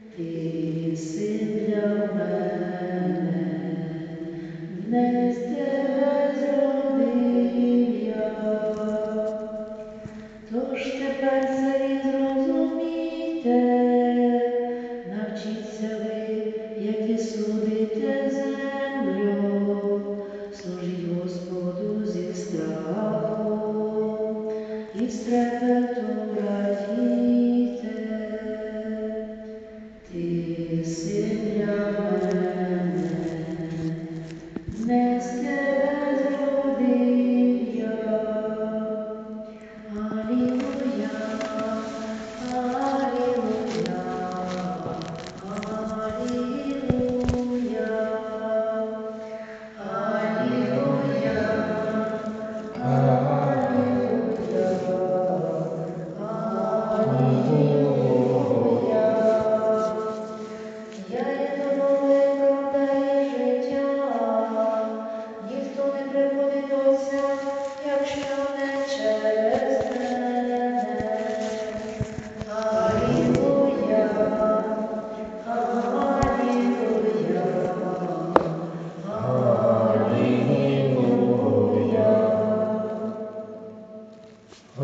Eo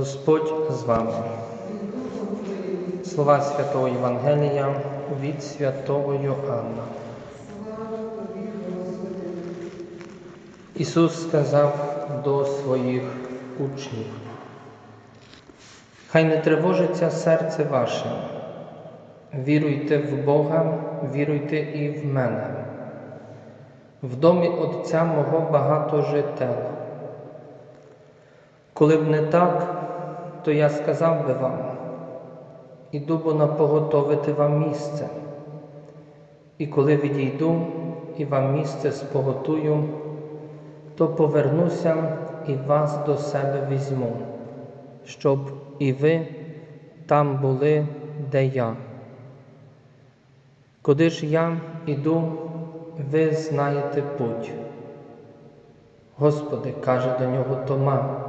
Господь з вами. Слова Святого Євангелія від святого Йоанна. Ісус сказав до своїх учнів, Хай не тривожиться серце ваше, віруйте в Бога, віруйте і в мене. В домі Отця мого багато жител. Коли б не так, то я сказав би вам, іду бо напоготовити вам місце. І коли відійду і вам місце споготую, то повернуся і вас до себе візьму, щоб і ви там були, де я. Куди ж я іду, ви знаєте путь. Господи, каже до нього Тома,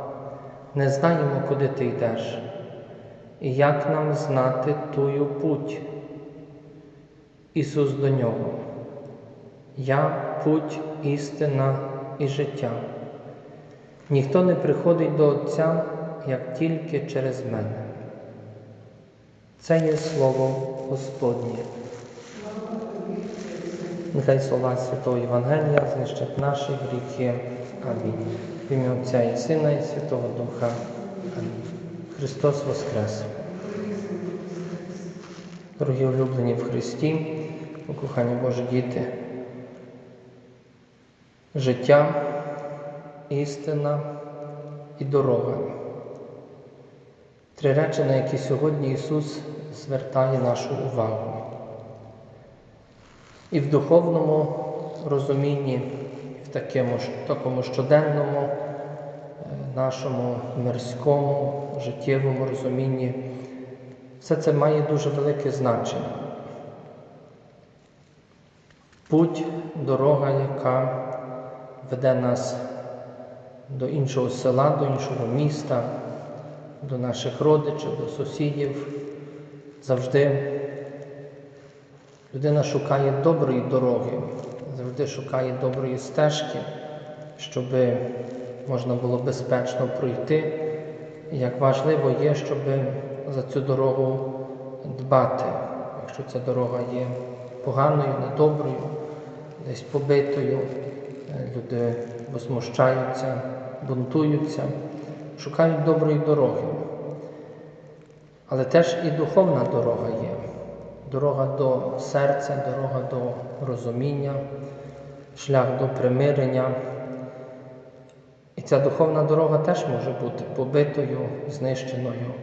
не знаємо, куди ти йдеш, і як нам знати тую путь. Ісус до нього. Я путь, істина і життя. Ніхто не приходить до Отця, як тільки через мене. Це є Слово Господнє. Нехай слова Святого Євангелія знищать наші гріхи. Амінь. В ім'я Отця і Сина, і Святого Духа. Христос Воскрес. Дорогі улюблені в Христі, кохані Божі діти, життя, істина і дорога. Три речі, на які сьогодні Ісус звертає нашу увагу. І в духовному розумінні, такому, такому щоденному, е, нашому мирському, життєвому розумінні, все це має дуже велике значення. Путь, дорога, яка веде нас до іншого села, до іншого міста, до наших родичів, до сусідів, завжди людина шукає доброї дороги, завжди шукає доброї стежки, щоб можна було безпечно пройти. І як важливо є, щоб за цю дорогу дбати, якщо ця дорога є поганою, недоброю, десь побитою, люди возмущаються, бунтуються, шукають доброї дороги. Але теж і духовна дорога є. Дорога до серця, дорога до розуміння, шлях до примирення. І ця духовна дорога теж може бути побитою, знищеною.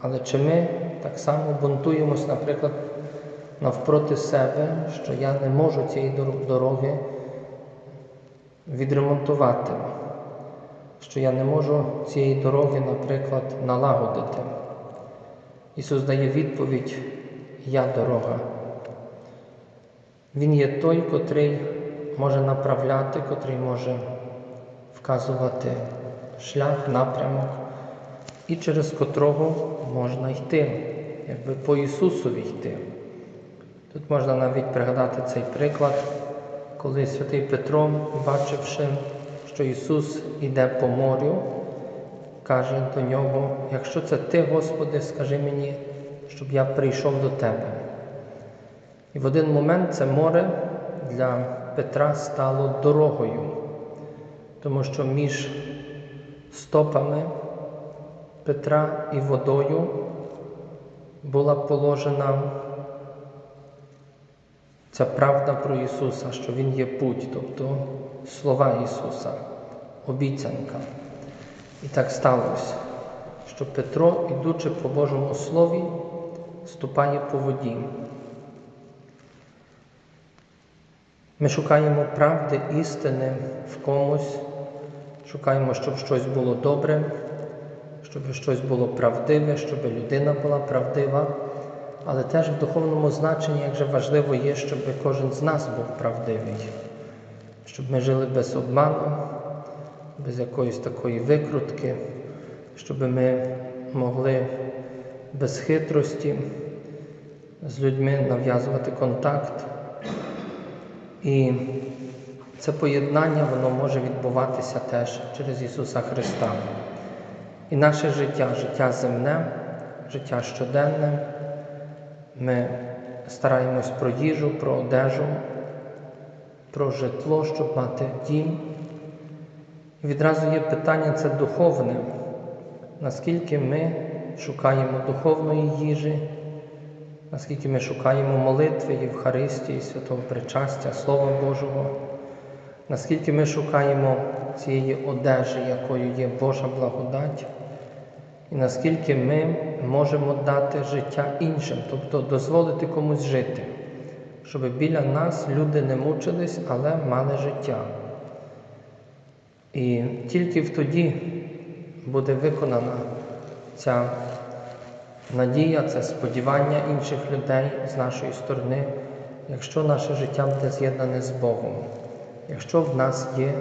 Але чи ми так само бунтуємось, наприклад, навпроти себе, що я не можу цієї дороги відремонтувати, що я не можу цієї дороги, наприклад, налагодити. Ісус дає відповідь Я дорога. Він є той, котрий може направляти, котрий може вказувати шлях, напрямок, і через котрого можна йти, якби по Ісусові йти. Тут можна навіть пригадати цей приклад, коли святий Петро, бачивши, що Ісус іде по морю, каже до нього, якщо це ти, Господи, скажи мені, щоб я прийшов до Тебе. І в один момент це море для Петра стало дорогою, тому що між стопами Петра і водою була положена ця правда про Ісуса, що Він є путь, тобто слова Ісуса, обіцянка. І так сталося, що Петро, ідучи по Божому Слові, ступає по воді. Ми шукаємо правди, істини в комусь, шукаємо, щоб щось було добре, щоб щось було правдиве, щоб людина була правдива, але теж в духовному значенні, як важливо є, щоб кожен з нас був правдивий, щоб ми жили без обману, без якоїсь такої викрутки, щоб ми могли без хитрості з людьми нав'язувати контакт. І це поєднання воно може відбуватися теж через Ісуса Христа. І наше життя, життя земне, життя щоденне. Ми стараємось про їжу, про одежу, про житло, щоб мати дім. І відразу є питання це духовне, наскільки ми шукаємо духовної їжі, наскільки ми шукаємо молитви, Євхаристії, святого причастя, Слова Божого, наскільки ми шукаємо цієї одежі, якою є Божа благодать, і наскільки ми можемо дати життя іншим, тобто дозволити комусь жити, щоб біля нас люди не мучились, але мали життя. І тільки тоді буде виконана ця надія, це сподівання інших людей з нашої сторони, якщо наше життя буде з'єднане з Богом, якщо в нас є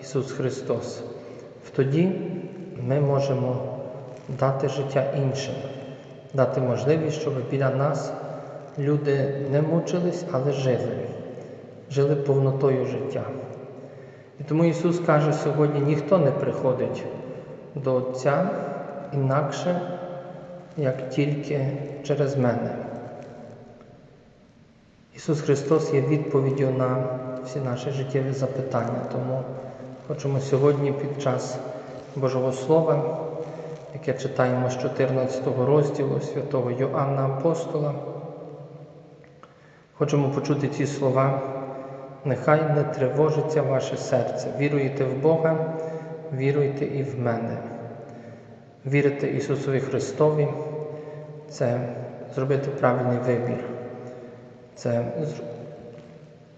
Ісус Христос, тоді ми можемо дати життя іншим, дати можливість, щоб біля нас люди не мучились, але жили, жили повнотою життя. І тому Ісус каже сьогодні, ніхто не приходить до Отця інакше, як тільки через мене. Ісус Христос є відповіддю на всі наші життєві запитання. Тому хочемо сьогодні під час Божого Слова, яке читаємо з 14 розділу святого Йоанна Апостола, хочемо почути ці слова. Нехай не тривожиться ваше серце. Віруєте в Бога, віруйте і в мене. Вірити Ісусові Христові це зробити правильний вибір, це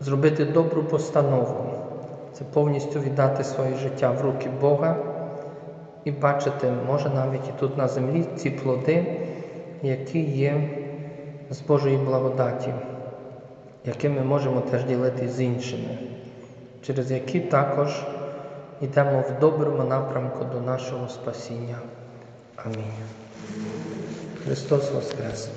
зробити добру постанову, це повністю віддати своє життя в руки Бога і бачити, може навіть і тут на землі ці плоди, які є з Божої благодаті, які ми можемо теж ділити з іншими, через які також йдемо в доброму напрямку до нашого спасіння. Амінь. Христос Воскрес!